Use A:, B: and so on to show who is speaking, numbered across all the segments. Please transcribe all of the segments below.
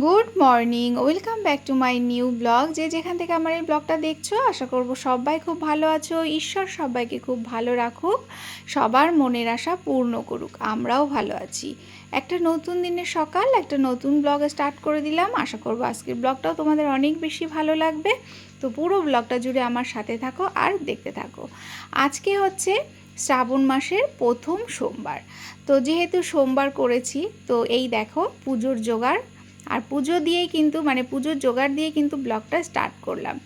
A: Good morning, welcome back to my new blog. যে যেখান থেকে আমার এই ব্লগটা দেখছ, আশা করব সবাই খুব ভালো আছো। ঈশ্বর সবাইকে খুব ভালো রাখুক, সবার মনের আশা পূর্ণ করুক, আমরাও ভালো আছি। একটা নতুন দিনের সকাল, একটা নতুন ব্লগ স্টার্ট করে দিলাম। আশা করব আজকের ব্লগটাও তোমাদের অনেক বেশি ভালো লাগবে। তো পুরো ব্লগটা জুড়ে আমার সাথে থাকো আর দেখতে থাকো। আজকে হচ্ছে শ্রাবণ মাসের প্রথম সোমবার। তো যেহেতু সোমবার করেছি, তো এই দেখো পুজোর জোগাড় আর পুজো দিয়েই কিন্তু মানে পুজোর জোগাড় দিয়ে কিন্তু ব্লগটা স্টার্ট করলাম।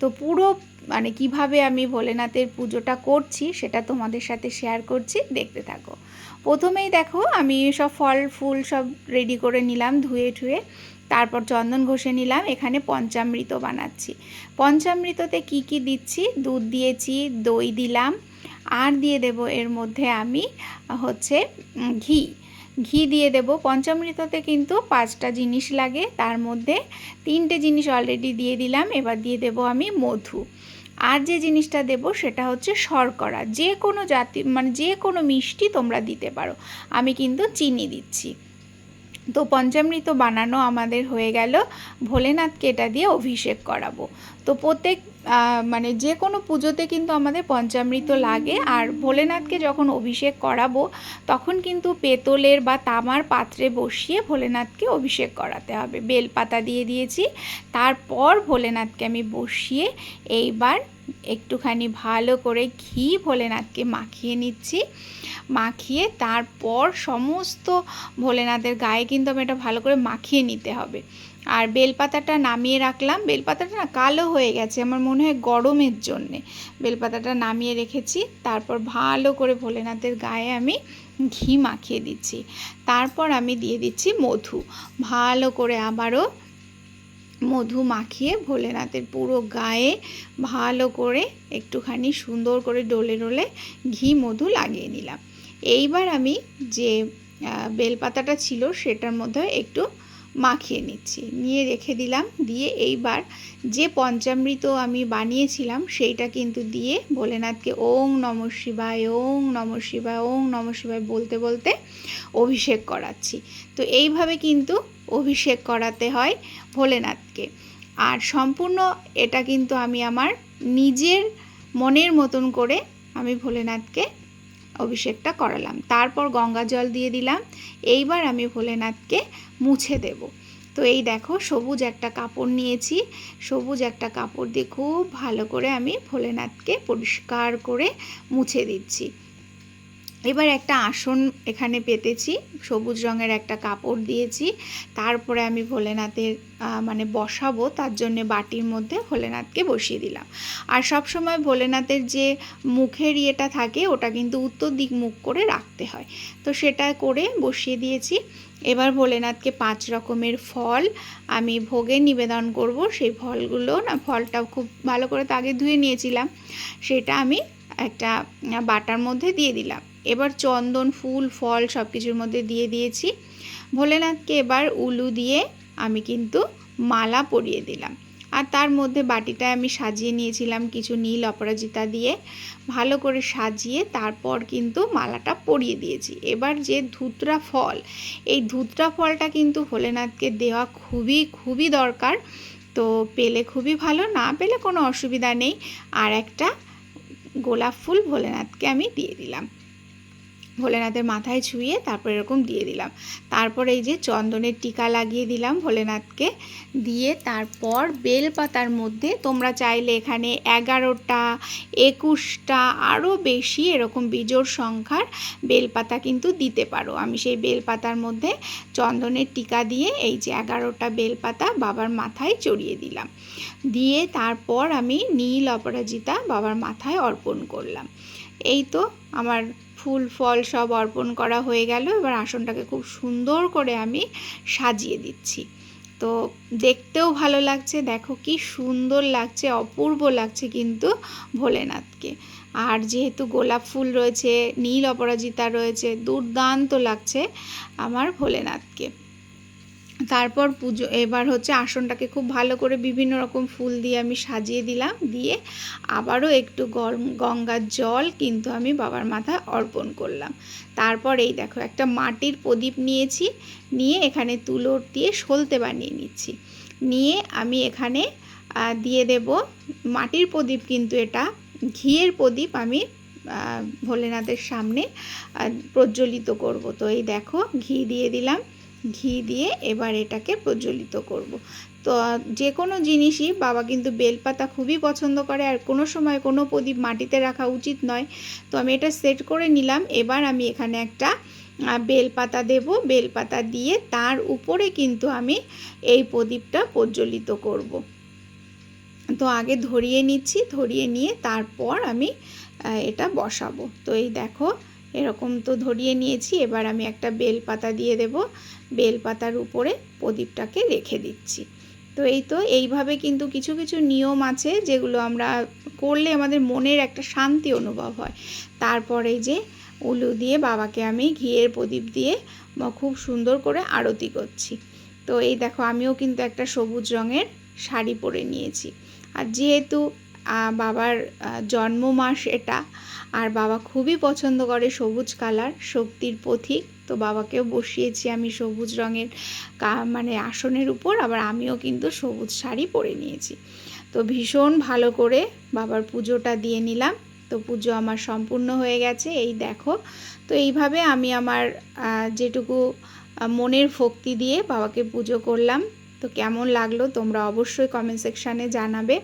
A: তো পুরো মানে কীভাবে আমি ভোলেনাথের পুজোটা করছি সেটা তোমাদের সাথে শেয়ার করছি, দেখতে থাকো। প্রথমেই দেখো, আমি সব ফল, ফুল সব রেডি করে নিলাম, ধুয়ে ঠুয়ে। তারপর চন্দন ঘষে নিলাম, এখানে পঞ্চামৃত বানাচ্ছি। পঞ্চামৃততে কি কি দিচ্ছি? দুধ দিয়েছি, দই দিলাম। আর দিয়ে দেব এর মধ্যে আমি হচ্ছে ঘি। ঘি দিয়ে দেব। পঞ্চামৃততে কিন্তু পাঁচটা জিনিস লাগে। তার মধ্যে তিনটে জিনিস অলরেডি দিয়ে দিলাম। এবার দিয়ে দেব আমি মধু। আর যে জিনিসটা দেব সেটা হচ্ছে শর্করা। যে কোনো জাতি মানে যে কোনো মিষ্টি তোমরা দিতে পারো। আমি কিন্তু চিনি দিচ্ছি। তো পঞ্চামৃত বানানো আমাদের হয়ে গেল। ভোলেনাথকে এটা দিয়ে অভিষেক করাবো। তো প্রত্যেক মানে যে কোনো পুজোতে কিন্তু আমাদের পঞ্চামৃত লাগে। আর ভোলেনাথকে যখন অভিষেক করাবো, তখন কিন্তু পেতলের বা তামার পাত্রে বসিয়ে ভোলেনাথকে অভিষেক করাতে হবে। বেলপাতা দিয়ে দিয়েছি, তারপর ভোলেনাথকে আমি বসিয়ে এইবার একটুখানি ভালো করে ঘি ভোলেনাথকে মাখিয়ে নিচ্ছি। মাখিয়ে তারপর সমস্ত ভোলেনাথের গায়ে কিন্তু আমি এটা ভালো করে মাখিয়ে নিতে হবে। আর বেলপাতাটা নামিয়ে রাখলাম। বেলপাতাটা না কালো হয়ে গেছে, আমার মনে হয় গরমের জন্যে। বেলপাতাটা নামিয়ে রেখেছি, তারপর ভালো করে ভোলেনাথের গায়ে আমি ঘি মাখিয়ে দিচ্ছি। তারপর আমি দিয়ে দিচ্ছি মধু। ভালো করে আবারও মধু মাখিয়ে ভোলেনাথের পুরো গায়ে ভালো করে একটুখানি সুন্দর করে ডলে ডলে ঘি মধু লাগিয়ে নিলাম। এইবার আমি যে বেলপাতাটা ছিল সেটার মধ্যে একটু মাখিয়ে নিচ্ছি। নিয়ে রেখে দিলাম, দিয়ে এইবার যে পঞ্চামৃত আমি বানিয়েছিলাম সেইটা কিন্তু দিয়ে ভোলেনাথকে ওং নম শিবায়, ওং নম শিবায়, ওং নম শিবায় বলতে বলতে অভিষেক করাচ্ছি। তো এইভাবে কিন্তু অভিষেক করাতে হয় ভোলেনাথকে। আর সম্পূর্ণ এটা কিন্তু আমি আমার নিজের মনের মতন করে আমি ভোলেনাথকে অভিষেকটা করালাম। তারপর গঙ্গা জল দিয়ে দিলাম। এইবার আমি ভোলেনাথকে মুছে দেব। তো এই দেখো, সবুজ একটা কাপড় নিয়েছি। সবুজ একটা কাপড় দিয়ে খুব ভালো করে আমি ভোলেনাথকে পরিষ্কার করে মুছে দিচ্ছি। এবার একটা আসন এখানে পেতেছি, সবুজ রঙের একটা কাপড় দিয়েছি, তারপরে আমি ভোলেনাথের মানে বসাবো, তার জন্য বাটির মধ্যে ভোলেনাথকে বসিয়ে দিলাম। আর সব সময় ভোলেনাথের যে মুখের ইয়েটা থাকে, ওটা কিন্তু উত্তর দিক মুখ করে রাখতে হয়। তো সেটা করে বসিয়ে দিয়েছি। এবার ভোলেনাথকে পাঁচ রকমের ফল আমি ভোগে নিবেদন করব। সেই ফলগুলো না, ফলটা খুব ভালো করে তো আগে ধুয়ে নিয়েছিলাম, সেটা আমি একটা, বাটার মধ্যে দিয়ে দিলাম। এবার চন্দন, ফুল, ফল সব কিছুর মধ্যে দিয়ে দিয়েছি। ভোলেনাথকে এবার উলু দিয়ে আমি কিন্তু মালা পরিয়ে দিলাম। আর তার মধ্যে বাটিটায় আমি সাজিয়ে নিয়েছিলাম কিছু নীল অপরাজিতা দিয়ে। ভালো করে সাজিয়ে তারপর কিন্তু মালাটা পরিয়ে দিয়েছি। এবার যে ধুতরা ফল, এই ধুতরা ফলটা কিন্তু ভোলেনাথকে দেওয়া খুবই খুবই দরকার। তো পেলে খুবই ভালো, না পেলে কোনো অসুবিধা নেই। আর একটা গোলাপ ফুল ভোলেনাথকে আমি দিয়ে দিলাম। ভোলেনাথের মাথায় ছুঁয়ে তারপর এরকম দিয়ে দিলাম। তারপর এই যে চন্দনের টিকা লাগিয়ে দিলাম ভোলেনাথকে। দিয়ে তারপর বেলপাতার মধ্যে তোমরা চাইলে এখানে এগারোটা, একুশটা, আরও বেশি এরকম বিজোর সংখ্যার বেলপাতা কিন্তু দিতে পারো। আমি সেই বেলপাতার মধ্যে চন্দনের টিকা দিয়ে এই যে এগারোটা বেলপাতা বাবার মাথায় চড়িয়ে দিলাম। দিয়ে তারপর আমি নীল অপরাজিতা বাবার মাথায় অর্পণ করলাম। এই তো আমার ফুল, ফল সব অর্পণ করা হয়ে গেল। এবার আসনটাকে খুব সুন্দর করে আমি সাজিয়ে দিচ্ছি। তো দেখতেও ভালো লাগছে, দেখো কি সুন্দর লাগছে, অপূর্ব লাগছে কিন্তু ভোলেনাথকে। আর যেহেতু গোলাপ ফুল রয়েছে, নীল অপরাজিতা রয়েছে, দুর্দান্ত লাগছে আমার ভোলেনাথকে। তারপর পুজো, এবার হচ্ছে আসনটাকে খুব ভালো করে বিভিন্ন রকম ফুল দিয়ে আমি সাজিয়ে দিলাম, দিয়ে আবারও একটু গরম, গঙ্গার জল কিন্তু আমি বাবার মাথায় অর্পণ করলাম। তারপর এই দেখো, একটা মাটির প্রদীপ নিয়েছি, নিয়ে এখানে তুলো দিয়ে সলতে বানিয়ে নিচ্ছি। নিয়ে আমি এখানে দিয়ে দেব মাটির প্রদীপ কিন্তু এটা, ঘিয়ের প্রদীপ আমি ভোলেনাথের সামনে প্রজ্বলিত করব। তো এই দেখো, ঘি দিয়ে দিলাম। ঘি দিয়ে এবার এটাকে প্রজ্বলিত করব। তো, যে কোনো জিনিসই বাবা কিন্তু বেলপাতা খুবই পছন্দ করে আর কোনো সময় কোনো প্রদীপ মাটিতে রাখা উচিত নয়। তো আমি এটা সেট করে নিলাম। এবার আমি এখানে একটা বেলপাতা দেব। বেলপাতা দিয়ে তার উপরে কিন্তু আমি এই প্রদীপটা প্রজ্বলিত করব। তো আগে ধরিয়ে নিচ্ছি, ধরিয়ে নিয়ে তারপর আমি এটা বসাবো। তো এই দেখো, এরকম তো ধরিয়ে নিয়েছি। এবার আমি একটা বেল পাতা দিয়ে দেব। বেল পাতার উপরে প্রদীপটাকে রেখে দিচ্ছি। তো এই তো, এইভাবে কিন্তু কিছু কিছু নিয়ম আছে যেগুলো আমরা করলে আমাদের মনের একটা শান্তি অনুভব হয়। তারপরে যে উলু দিয়ে বাবাকে আমি ঘিয়ের প্রদীপ দিয়ে খুব সুন্দর করে আরতি করছি। তো এই দেখো, আমিও কিন্তু একটা সবুজ রঙের শাড়ি পরে নিয়েছি। আর যেহেতু বাবার জন্ম মাস এটা, আর বাবা খুবই পছন্দ করে সবুজ কালার, শক্তির পথিক তো বাবাকেও বসিয়েছি আমি সবুজ রঙের কা মানে আসনের উপর, আবার আমিও কিন্তু সবুজ শাড়ি পরে নিয়েছি। তো ভীষণ ভালো করে বাবার পুজোটা দিয়ে নিলাম। তো পুজো আমার সম্পূর্ণ হয়ে গেছে, এই দেখো। তো এইভাবে আমি আমার যেটুকু মনের ভক্তি দিয়ে বাবাকে পুজো করলাম। তো কেমন লাগল তোমরা অবশ্যই কমেন্ট সেকশানে জানাবে।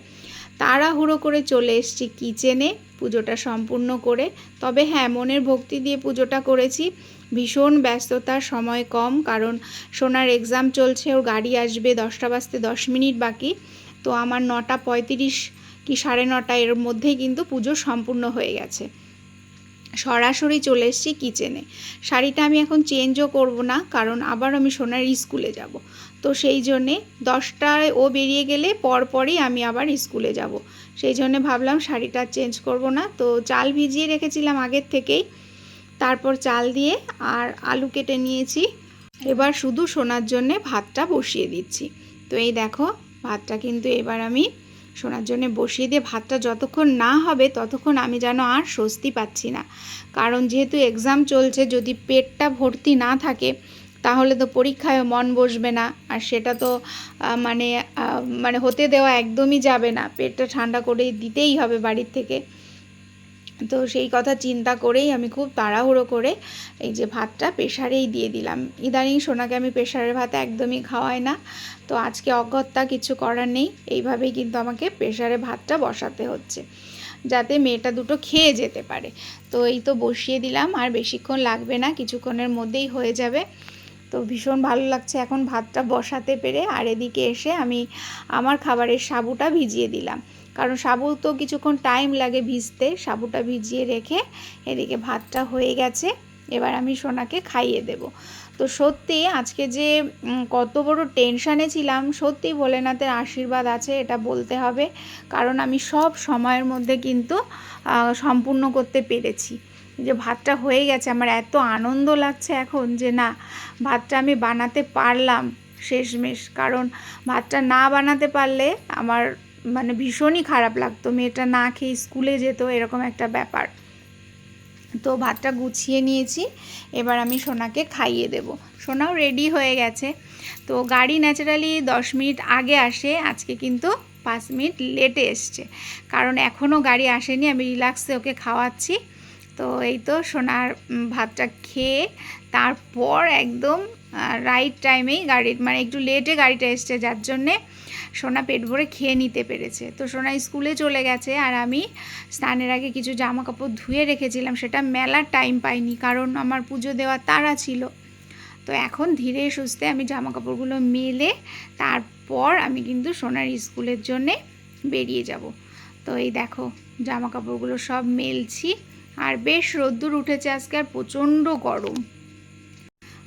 A: তাড়াহুড়ো করে চলে এসছি কিচেনে পুজোটা সম্পূর্ণ করে। তবে হ্যাঁ মনের ভক্তি দিয়ে পুজোটা করেছি। ভীষণ ব্যস্ততার সময় কম, কারণ সোনার এক্সাম চলছে ওর গাড়ি আসবে দশটা বাজতে দশ মিনিট বাকি। তো আমার নটা পঁয়ত্রিশ কি সাড়ে নটা এর মধ্যেই কিন্তু পুজো সম্পূর্ণ হয়ে গেছে। সরাসরি চলে এসেছি কিচেনে শাড়িটা আমি এখন চেঞ্জও করব না, কারণ আবার আমি সোনার স্কুলে যাব। তো সেই জন্যে দশটায় ও বেরিয়ে গেলে পরপরই আমি আবার স্কুলে যাব। সেই জন্যে ভাবলাম শাড়িটা চেঞ্জ করব না। তো চাল ভিজিয়ে রেখেছিলাম আগের থেকেই। তারপর চাল দিয়ে আর আলু কেটে নিয়েছি। এবার শুধু সোনার জন্যে ভাতটা বসিয়ে দিচ্ছি। তো এই দেখো, ভাতটা কিন্তু এবার আমি শোনার জন্য বসিয়ে দিয়ে ভাতটা যতক্ষণ না হবে ততক্ষণ আমি যেন আর স্বস্তি পাচ্ছি না। কারণ যেহেতু এক্সাম চলছে, যদি পেটটা ভর্তি না থাকে, তাহলে তো পরীক্ষায় মন বসবে না। আর সেটা তো মানে মানে হতে দেওয়া একদমই যাবে না। পেটটা ঠান্ডা করে দিতেই হবে বাড়ির থেকে। তো সেই কথা চিন্তা করেই আমি খুব তাড়াহুড়ো করে এই যে ভাতটা প্রেশারেই দিয়ে দিলাম। ইদানিং সোনাকে আমি প্রেশারের ভাত একদমই খাওয়াই না। তো আজকে অগত্যা কিছু করার নেই। এইভাবেই কিন্তু আমাকে প্রেশারে ভাতটা বসাতে হচ্ছে, যাতে মেয়েটা দুটো খেয়ে যেতে পারে। তো এই তো বসিয়ে দিলাম, আর বেশিক্ষণ লাগবে না, কিছুক্ষণের মধ্যেই হয়ে যাবে। তো ভীষণ ভালো লাগছে এখন ভাতটা বসাতে পেরে। আর এদিকে এসে আমি আমার খাবারের সাবুটা ভিজিয়ে দিলাম। কারণ সাবু তো কিছুক্ষণ টাইম লাগে ভিজতে। সাবুটা ভিজিয়ে রেখে এদিকে ভাতটা হয়ে গেছে। এবার আমি সোনাকে খাইয়ে দেব। তো সত্যি আজকে যে কত বড় টেনশানে ছিলাম, সত্যি ভোলেনাথের আশীর্বাদ আছে, এটা বলতে হবে। কারণ আমি সব সময়ের মধ্যে কিন্তু সম্পূর্ণ করতে পেরেছি। যে ভাতটা হয়ে গেছে, আমার এত আনন্দ লাগছে এখন যে না, ভাতটা আমি বানাতে পারলাম শেষমেশ। কারণ ভাতটা না বানাতে পারলে আমার মানে ভীষণই খারাপ লাগতো। মেয়েটা না খেয়ে স্কুলে যেত, এরকম একটা ব্যাপার। তো ভাতটা গুছিয়ে নিয়েছি, এবার আমি সোনাকে খাইয়ে দেব। সোনাও রেডি হয়ে গেছে। তো গাড়ি ন্যাচারালি দশ মিনিট আগে আসে, আজকে কিন্তু পাঁচ মিনিট লেটে এসছে। কারণ এখনও গাড়ি আসেনি, আমি রিল্যাক্সে ওকে খাওয়াচ্ছি। তো এই তো সোনার ভাতটা খেয়ে তারপর একদম রাইট টাইমেই গাড়ির মানে একটু লেটে গাড়িটা এসছে, যার জন্যে সোনা পেট ভরে খেয়ে নিতে পেরেছে। তো সোনা স্কুলে চলে গেছে আর আমি স্নানের আগে কিছু জামা কাপড় ধুয়ে রেখেছিলাম, সেটা মেলার টাইম পাইনি কারণ আমার পুজো দেওয়ার তাড়া ছিল। তো এখন ধীরে সুস্থে আমি জামা কাপড়গুলো মেলে তারপর আমি কিন্তু সোনার স্কুলের জন্যে বেরিয়ে যাব। তো এই দেখো জামা কাপড়গুলো সব মেলছি। আর বেশ রোদ্দুর উঠেছে আজকে আর প্রচণ্ড গরম।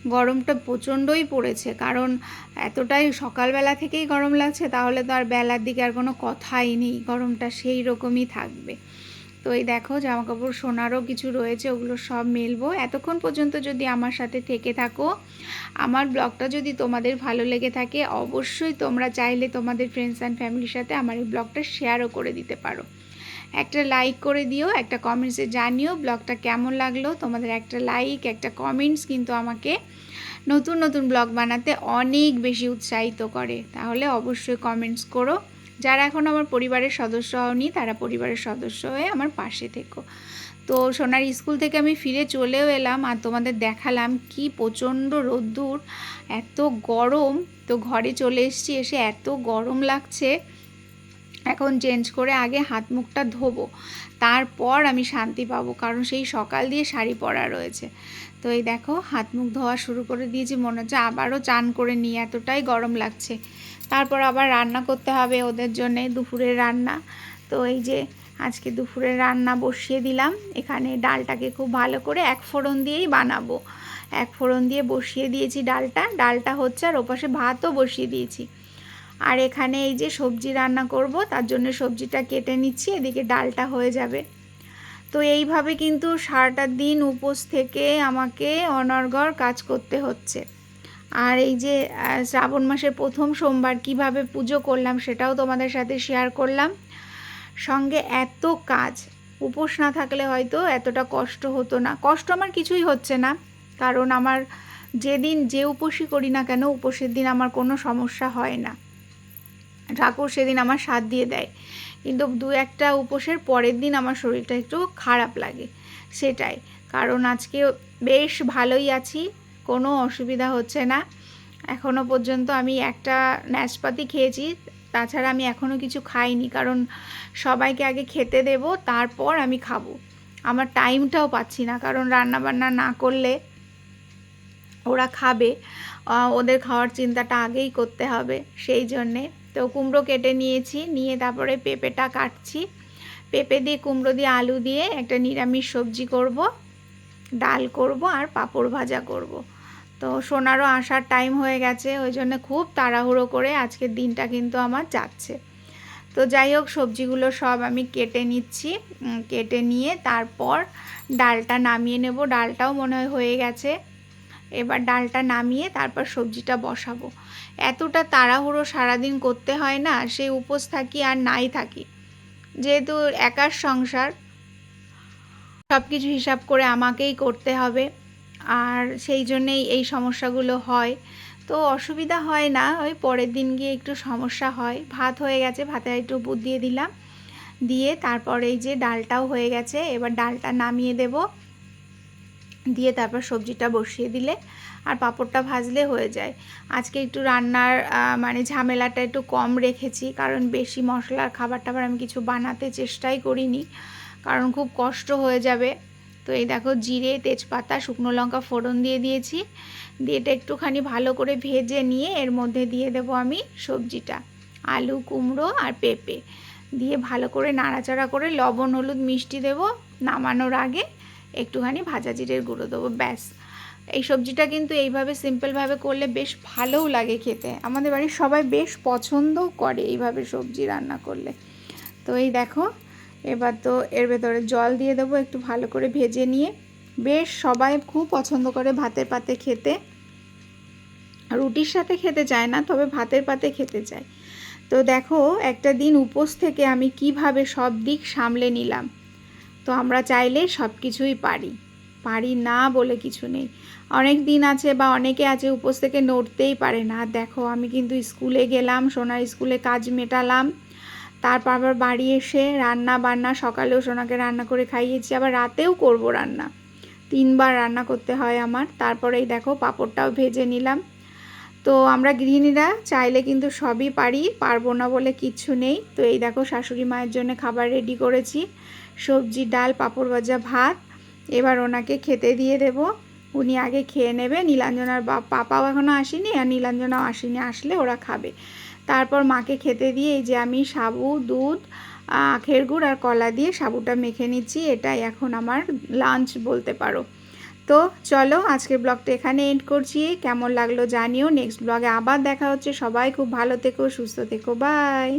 A: গরমটা প্রচণ্ডই পড়েছে। কারণ এতটাই সকালবেলা থেকেই গরম লাগছে, তাহলে তো আর বেলার দিকে আর কোনো কথাই নেই। গরমটা সেই রকমই থাকবে। তো এই দেখো জামা কাপড় সোনারও কিছু রয়েছে, ওগুলো সব মেলবো। এতক্ষণ পর্যন্ত যদি আমার সাথে থেকে থাকো, আমার ব্লগটা যদি তোমাদের ভালো লেগে থাকে, অবশ্যই তোমরা চাইলে তোমাদের ফ্রেন্ডস অ্যান্ড ফ্যামিলির সাথে আমার এই ব্লগটা শেয়ারও করে দিতে পারো। একটা লাইক করে দিও, একটা কমেন্টসে জানিও ব্লগটা কেমন লাগল। তোমাদের একটা লাইক একটা কমেন্টস কিন্তু আমাকে নতুন নতুন ব্লগ বানাতে অনেক বেশি উৎসাহিত করে। তাহলে অবশ্যই কমেন্টস করো। যারা এখন আমার পরিবারের সদস্য হওনি, তারা পরিবারের সদস্য হয়ে আমার পাশে থেকো। তো সোনার স্কুল থেকে আমি ফিরে চলেও এলাম আর তোমাদের দেখালাম কি প্রচণ্ড রোদ্দুর, এত গরম। তো ঘরে চলে এসেছি, এসে এত গরম লাগছে। এখন চেঞ্জ করে আগে হাত মুখটা ধোবো। তারপর আমি শান্তি পাবো, কারণ সেই সকাল দিয়ে শাড়ি পরা রয়েছে। তো এই দেখো, হাত মুখ ধোয়া শুরু করে দিয়েছি, মনে হচ্ছে আবারও চান করে নিয়ে এতটাই গরম লাগছে। তারপর আবার রান্না করতে হবে ওদের জন্যে দুপুরের রান্না। তো এই যে আজকে দুপুরের রান্না বসিয়ে দিলাম, এখানে ডালটাকে খুব ভালো করে এক ফোড়ন দিয়েই বানাবো। এক ফোড়ন দিয়ে বসিয়ে দিয়েছি ডালটা। ডালটা হচ্ছে আর ওপাশে ভাতও বসিয়ে দিয়েছি। আর এখানে এই যে সবজি রান্না করব, তার জন্য সবজিটা কেটে নিচ্ছি, এদিকে ডালটা হয়ে যাবে। তো এইভাবে কিন্তু সারাটা দিন উপোস থেকে আমাকে অনর্গর কাজ করতে হচ্ছে। আর এই যে শ্রাবণ মাসের প্রথম সোমবার কীভাবে পুজো করলাম সেটাও তোমাদের সাথে শেয়ার করলাম। সঙ্গে এত কাজ, উপোস না থাকলে হয়তো এতটা কষ্ট হতো না। কষ্ট আমার কিছুই হচ্ছে না, কারণ আমার যেদিন যে উপোসই করি না কেন, উপোসের দিন আমার কোনো সমস্যা হয় না। ঠাকুর সেদিন আমার সাথ দিয়ে দেয়। কিন্তু দু একটা উপোসের পরের দিন আমার শরীরটা একটু খারাপ লাগে, সেটাই। কারণ আজকে বেশ ভালোই আছি, কোনো অসুবিধা হচ্ছে না। এখনও পর্যন্ত আমি একটা ন্যাশপাতি খেয়েছি, তাছাড়া আমি এখনও কিছু খাইনি, কারণ সবাইকে আগে খেতে দেব, তারপর আমি খাব। আমার টাইমটাও পাচ্ছি না, কারণ রান্নাবান্না না করলে ওরা খাবে। ওদের খাওয়ার চিন্তাটা আগেই করতে হবে, সেই জন্যে তো কুমড়ো কেটে নিয়েছি, নিয়ে তারপরে পেঁপেটা কাটছি। পেঁপে দিয়ে, কুমড়ো দিয়ে, আলু দিয়ে একটা নিরামিষ সবজি করব, ডাল করব আর পাঁপড় ভাজা করব। তো সোনারও আসার টাইম হয়ে গেছে, ওই জন্য খুব তাড়াহুড়ো করে আজকের দিনটা কিন্তু আমার যাচ্ছে। তো যাই হোক, সবজিগুলো সব আমি কেটে নিচ্ছি কেটে নিয়ে তারপর ডালটা নামিয়ে নেব। ডালটাও মনে হয় হয়ে গেছে। এবার ডালটা নামিয়ে তারপর সবজিটা বসাবো। এতটা তাড়াহুড়ো সারাদিন করতে হয় না সেই উপোস থাকি আর নাই থাকি। যেহেতু একার সংসার সব কিছু হিসাব করে আমাকেই করতে হবে। আর সেই জন্যেই এই সমস্যাগুলো হয়। তো অসুবিধা হয় না, ওই পরের দিন গিয়ে একটু সমস্যা হয়। ভাত হয়ে গেছে, ভাতে একটু বুদ দিয়ে দিলাম। দিয়ে তারপর এই যে ডালটাও হয়ে গেছে, এবার ডালটা নামিয়ে দেব। দিয়ে তারপর সবজিটা বসিয়ে দিলে আর পাঁপড়টা ভাজলে হয়ে যায়। আজকে একটু রান্নার মানে ঝামেলাটা একটু কম রেখেছি, কারণ বেশি মশলার খাবার টাবার আমি কিছু বানাতে চেষ্টাই করিনি, কারণ খুব কষ্ট হয়ে যাবে। তো এই দেখো জিরে, তেজপাতা, শুকনো লঙ্কা ফোড়ন দিয়ে দিয়েছি। দিয়ে এটা একটুখানি ভালো করে ভেজে নিয়ে এর মধ্যে দিয়ে দেব আমি সবজিটা, আলু, কুমড়ো আর পেঁপে। দিয়ে ভালো করে নাড়াচাড়া করে লবণ, হলুদ, মিষ্টি দেব, নামানোর আগে একটুখানি ভাজা জিরের গুঁড়ো দেবো, ব্যাস। এই সবজিটা কিন্তু এইভাবে সিম্পলভাবে করলে বেশ ভালোও লাগে খেতে। আমাদের বাড়ির সবাই বেশ পছন্দও করে এইভাবে সবজি রান্না করলে। তো এই দেখো, এবার তো এর ভেতরে জল দিয়ে দেবো একটু ভালো করে ভেজে নিয়ে। বেশ সবাই খুব পছন্দ করে ভাতের পাতে খেতে। রুটির সাথে খেতে চায় না, তবে ভাতের পাতে খেতে চায়। তো দেখো, একটা দিন উপোস থেকে আমি কীভাবে সব দিক সামলে নিলাম। তো আমরা চাইলে সব কিছুই পারি। পারি না বলে কিছু নেই। অনেক দিন আছে বা অনেকে আছে উপোস থেকে নড়তেই পারে না। দেখো, আমি কিন্তু স্কুলে গেলাম, সোনার স্কুলে কাজ মেটালাম। তারপর আবার বাড়ি এসে রান্না বান্না, সকালেও সোনাকে রান্না করে খাইয়েছি, আবার রাতেও করব রান্না। তিনবার রান্না করতে হয় আমার। তারপরেই দেখো পাঁপড়টাও ভেজে নিলাম। তো আমরা গৃহিণীরা চাইলে কিন্তু সবই পারি, পারব না বলে কিচ্ছু নেই। তো এই দেখো শাশুড়ি মায়ের জন্য খাবার রেডি করেছি। সবজি, ডাল, পাঁপড় ভাজা, ভাত। এবার ওনাকে খেতে দিয়ে দেব। উনি আগে খেয়ে নেবে। নীলাঞ্জনার পাপাও এখনও আসেনি আর নীলাঞ্জনাও আসেনি। আসলে ওরা খাবে। তারপর মাকে খেতে দিয়ে এই যে আমি সাবু, দুধ আখের গুড় আর কলা দিয়ে সাবুটা মেখে নিচ্ছি। এটাই এখন আমার লাঞ্চ বলতে পারো। তো চলো আজকের ব্লগটা এখানে এন্ড করছি। কেমন লাগল জানিও। নেক্সট ব্লগে আবার দেখা হচ্ছে। সবাই খুব ভালো থেকো, সুস্থ থেকো। বাই